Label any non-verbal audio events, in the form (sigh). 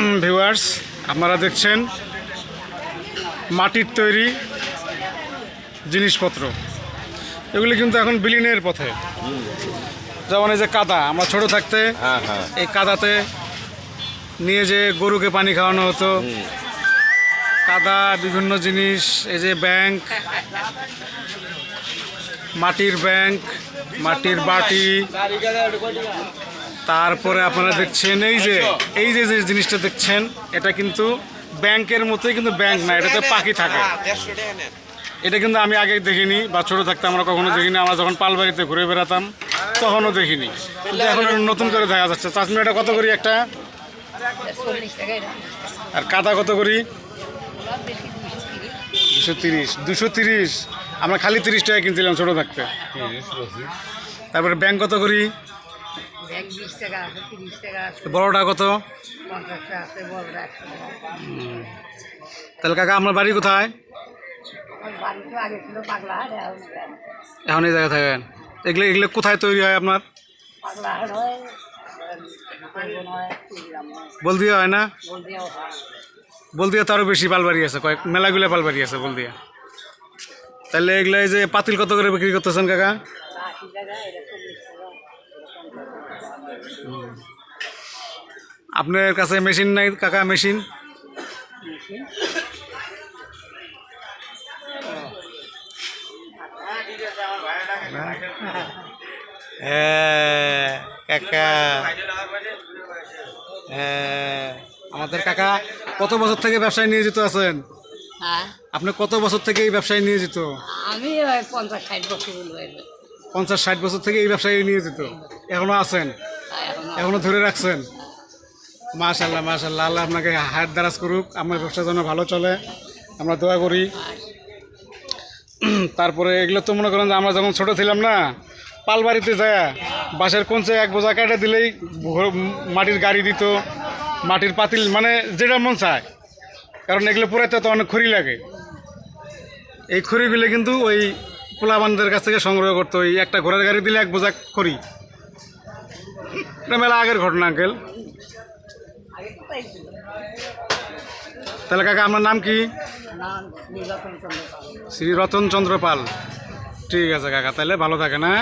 (clears throat) Viewers আপনারা দেখছেন মাটির তৈরি জিনিসপত্র। এগুলি কিন্তু এখন বিলীনের পথে। যেমন এই যে কাদা আমরা ছোট থাকতে হ্যাঁ হ্যাঁ। এই কাদাতে নিয়ে যে গরুকে পানি খাওয়ানো হতো। কাদা বিভিন্ন জিনিস এই যে ব্যাংক মাটির ব্যাংক মাটির বাটি তারপরে আপনারা দেখছেন এই যে এই যে যে জিনিসটা দেখছেন এটা কিন্তু ব্যাংকের মতোই কিন্তু ব্যাংক না এটাতে পাখি থাকে। এটা কিন্তু আমি আগে দেখিনি বা ছোটো থাকতে আমরা কখনো দেখিনি আমরা যখন পালবাড়িতে ঘুরে বেড়াতাম তখনও দেখিনি। কিন্তু এখন নতুন করে দেখা যাচ্ছে। চাষমি এটা কত করি একটা? আর কাদা কত করি? দুশো তিরিশ। দুশো তিরিশ। আমরা খালি তিরিশ টাকা কিনছিলাম ছোটো থাকতে। তারপরে ব্যাংক কত করি? ব্যাগ বিশ টাকা আছে তিরিশ টাকা আছে। বড়টা কত? পঞ্চাশ টাকা আছে বড়টা একশো টাকা তাহলে কাকা আপনার বাড়ি কোথায়? বাড়ি তো আগে ছিল পাগলা এখন এই জায়গায় থাকেন। এগুলো এগুলো কোথায় তৈরি হয় আপনার? হয় বলদিয়া হয় না? বলদিয়া তারও বেশি পালবাড়ি আছে কয়েক মেলাগুলো পালবাড়ি আছে বলদিয়া। তাহলে এগুলো এই যে পাতিল কত করে বিক্রি করতেছেন কাকা? আপনার কাছে মেশিন নাই কাকা মেশিন? হ্যাঁ কাকা। হ্যাঁ আমাদের কাকা কত বছর থেকে ব্যবসায় নিয়োজিত আছেন? হ্যাঁ। আপনি কত বছর থেকে এই ব্যবসায় নিয়োজিত? আমি পঞ্চাশ ষাট বছর পঞ্চাশ, ষাট বছর থেকে এই ব্যবসায় নিয়ে যেত। এখনও আছেন? এখন এখনও ধরে রাখছেন? মাশাল্লাহ মাশাল্লাহ আল্লাহ আপনাকে হাত দারাজ করুক। আমার ব্যবসা যেন ভালো চলে। আমরা দোয়া করি। তারপরে এগুলো তো মনে করেন যে আমরা যখন ছোটো ছিলাম না, পালবাড়িতে যায় বাসের কোনচে এক বোঝা কাটা দিলেই মাটির গাড়ি দিত, মাটির পাতিল মানে যেটা মন চায়। কারণ এগুলো পুরাইতে তো অনেক খড়ি লাগে। এই খড়িগুলো কিন্তু ওই পোলাবানদের কাছ থেকে সংগ্রহ করতো ওই একটা ঘোড়ার গাড়ি দিলে এক বোঝা করি। এটা মেলা আগের ঘটনা আঙ্কেল। তাহলে কাকা আপনার নাম কি? শ্রী রতন চন্দ্র পাল ঠিক আছে কাকা তাহলে ভালো থাকে না